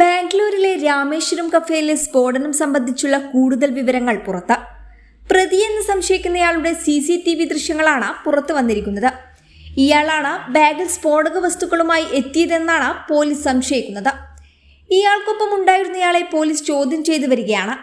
ബാംഗ്ലൂരിലെ രാമേശ്വരം കഫേയിലെ സ്ഫോടനം സംബന്ധിച്ചുള്ള കൂടുതൽ വിവരങ്ങൾ പുറത്ത്. പ്രതിയെന്ന് സംശയിക്കുന്നയാളുടെ സി സി ടി വി ദൃശ്യങ്ങളാണ് പുറത്തു വന്നിരിക്കുന്നത്. ഇയാളാണ് ബാഗിൽ സ്ഫോടക വസ്തുക്കളുമായി എത്തിയതെന്നാണ് പോലീസ് സംശയിക്കുന്നത്. ഇയാൾക്കൊപ്പം ഉണ്ടായിരുന്നയാളെ പോലീസ് ചോദ്യം ചെയ്തു വരികയാണ്.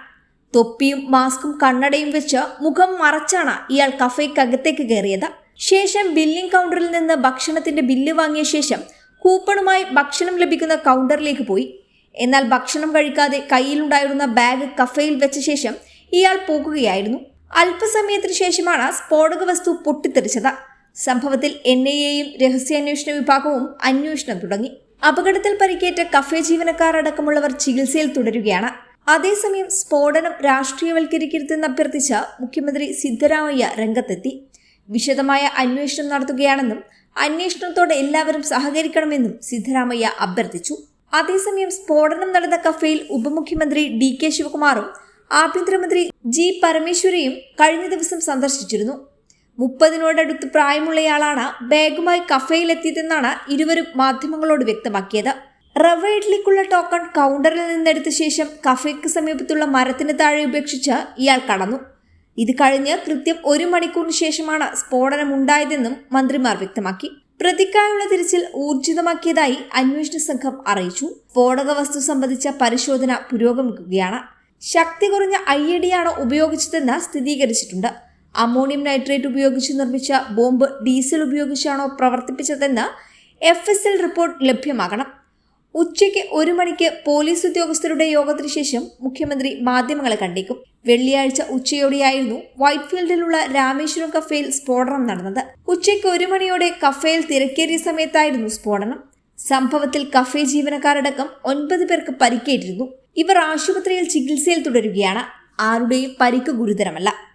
തൊപ്പിയും മാസ്കും കണ്ണടയും വെച്ച് മുഖം മറച്ചാണ് ഇയാൾ കഫേക്കകത്തേക്ക് കയറിയത്. ശേഷം ബില്ലിംഗ് കൗണ്ടറിൽ നിന്ന് ഭക്ഷണത്തിന്റെ ബില്ല് വാങ്ങിയ ശേഷം കൂപ്പണുമായി ഭക്ഷണം ലഭിക്കുന്ന കൗണ്ടറിലേക്ക് പോയി. എന്നാൽ ഭക്ഷണം കഴിക്കാതെ കയ്യിലുണ്ടായിരുന്ന ബാഗ് കഫയിൽ വെച്ച ശേഷം ഇയാൾ പോകുകയായിരുന്നു. അല്പസമയത്തിന് ശേഷമാണ് സ്ഫോടക വസ്തു പൊട്ടിത്തെറിച്ചത്. സംഭവത്തിൽ എൻ ഐ എയും രഹസ്യാന്വേഷണ വിഭാഗവും അന്വേഷണം തുടങ്ങി. അപകടത്തിൽ പരിക്കേറ്റ കഫേ ജീവനക്കാരടക്കമുള്ളവർ ചികിത്സയിൽ തുടരുകയാണ്. അതേസമയം സ്ഫോടനം രാഷ്ട്രീയവൽക്കരിക്കരുതെന്ന് അഭ്യർത്ഥിച്ച മുഖ്യമന്ത്രി സിദ്ധരാമയ്യ രംഗത്തെത്തി. വിശദമായ അന്വേഷണം നടത്തുകയാണെന്നും അന്വേഷണത്തോടെ എല്ലാവരും സഹകരിക്കണമെന്നും സിദ്ധരാമയ്യ അഭ്യർത്ഥിച്ചു. അതേസമയം സ്ഫോടനം നടന്ന കഫേയിൽ ഉപമുഖ്യമന്ത്രി ഡി കെ ശിവകുമാറും ആഭ്യന്തരമന്ത്രി ജി പരമേശ്വരയും കഴിഞ്ഞ ദിവസം സന്ദർശിച്ചിരുന്നു. മുപ്പതിനോടടുത്ത് പ്രായമുള്ളയാളാണ് ബാഗുമായി കഫേയിലെത്തിയതെന്നാണ് ഇരുവരും മാധ്യമങ്ങളോട് വ്യക്തമാക്കിയത്. റവ ഇഡ്ലിക്കുള്ള ടോക്കൺ കൗണ്ടറിൽ നിന്നെടുത്ത ശേഷം കഫേക്ക് സമീപത്തുള്ള മരത്തിന് താഴെ ഉപേക്ഷിച്ച് ഇയാൾ കടന്നു. ഇത് കഴിഞ്ഞ് കൃത്യം ഒരു മണിക്കൂറിന് ശേഷമാണ് സ്ഫോടനം ഉണ്ടായതെന്നും മന്ത്രിമാർ വ്യക്തമാക്കി. പ്രതിക്കായുള്ള തിരച്ചിൽ ഊർജിതമാക്കിയതായി അന്വേഷണ സംഘം അറിയിച്ചു. സ്ഫോടക വസ്തു സംബന്ധിച്ച പരിശോധന പുരോഗമിക്കുകയാണ്. ശക്തി കുറഞ്ഞ ഐ ആണ് ഉപയോഗിച്ചതെന്ന് സ്ഥിരീകരിച്ചിട്ടുണ്ട്. അമോണിയം നൈട്രേറ്റ് ഉപയോഗിച്ച് നിർമ്മിച്ച ബോംബ് ഡീസൽ ഉപയോഗിച്ചാണോ പ്രവർത്തിപ്പിച്ചതെന്ന് എഫ് എസ് എൽ റിപ്പോർട്ട് ലഭ്യമാകണം. ഉച്ചയ്ക്ക് ഒരു മണിക്ക് പോലീസ് ഉദ്യോഗസ്ഥരുടെ യോഗത്തിന് ശേഷം മുഖ്യമന്ത്രി മാധ്യമങ്ങളെ കണ്ടേക്കും. വെള്ളിയാഴ്ച ഉച്ചയോടെയായിരുന്നു വൈറ്റ്ഫീൽഡിലുള്ള രാമേശ്വരം കഫേയിൽ സ്ഫോടനം നടന്നത്. ഉച്ചയ്ക്ക് ഒരു മണിയോടെ കഫേയിൽ തിരക്കേറിയ സമയത്തായിരുന്നു സ്ഫോടനം. സംഭവത്തിൽ കഫേ ജീവനക്കാരടക്കം ഒൻപത് പേർക്ക് പരിക്കേറ്റിരുന്നു. ഇവർ ആശുപത്രിയിൽ ചികിത്സയിൽ തുടരുകയാണ്. ആരുടെയും പരിക്ക് ഗുരുതരമല്ല.